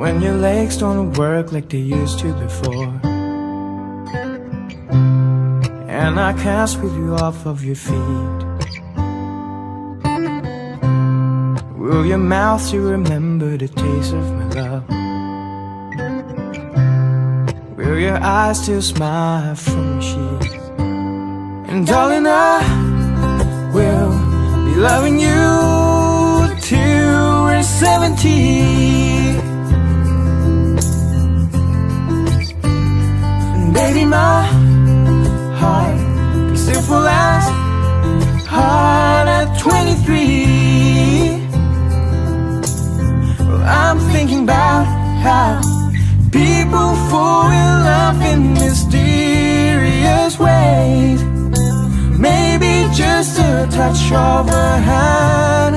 When your legs don't work like they used to before. And I can't sweep you off of your feet. Will your mouth still remember the taste of my love? Will your eyes still smile from your sheets? And darling, I 23. Well, I'm thinking about how people fall in love in mysterious ways. Maybe just a touch of a hand.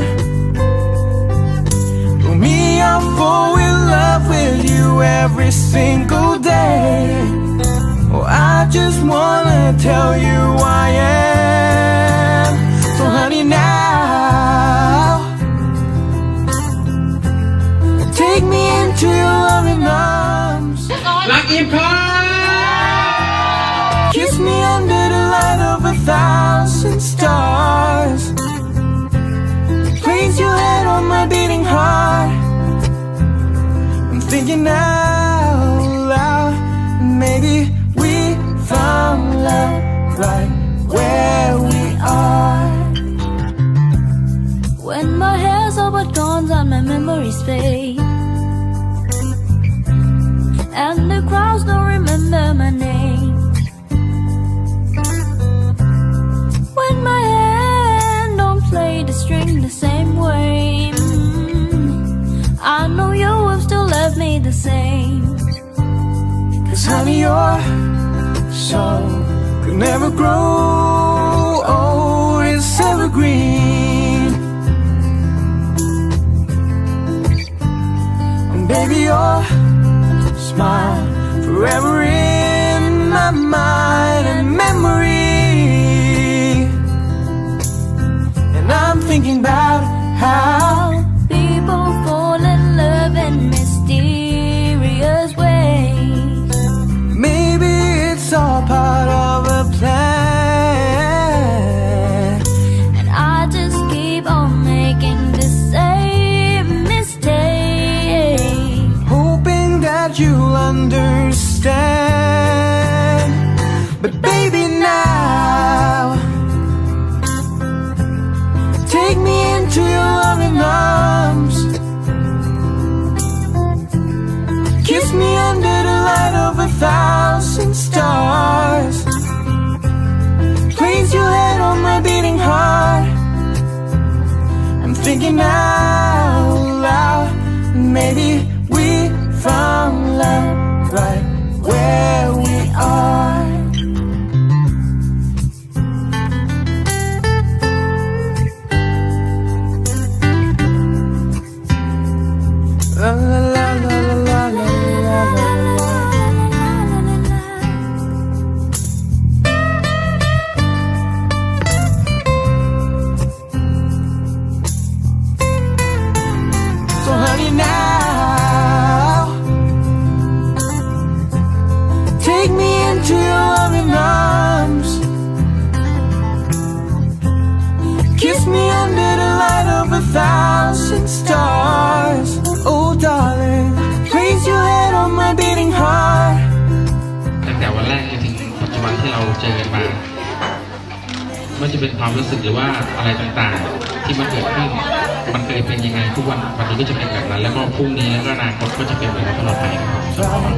For me, I fall in love with you every single day. Oh, I just wanna tell you thousand stars. Place your head on my beating heart. I'm thinking out loud. Maybe we found love right where we are. When my hair's all but gone and my memories fade And the crowds don't remember my name your soul could never grow old. It's evergreen. And baby, your smile And I just keep on making the same mistake. hoping that you'll understand. But baby, now take me into your loving arms. Kiss me under the light of a thousand thinking out loud. Maybe we found love right where we are. La thousand stars Oh darling Place your head on my beating heart ตั้งแต่วันแรกจนถึงปัจจุบันที่เราเจอกันมาไม่ว่าจะเป็นความรู้สึกหรือว่าอะไรต่างๆ ที่มันเกิดขึ้น มันเคยเป็นยังไงทุกวันวันนี้ก็จะเป็นแบบนั้น แล้วก็พรุ่งนี้แล้วก็อนาคตก็จะเป็นแบบนั้นตลอดไปครับ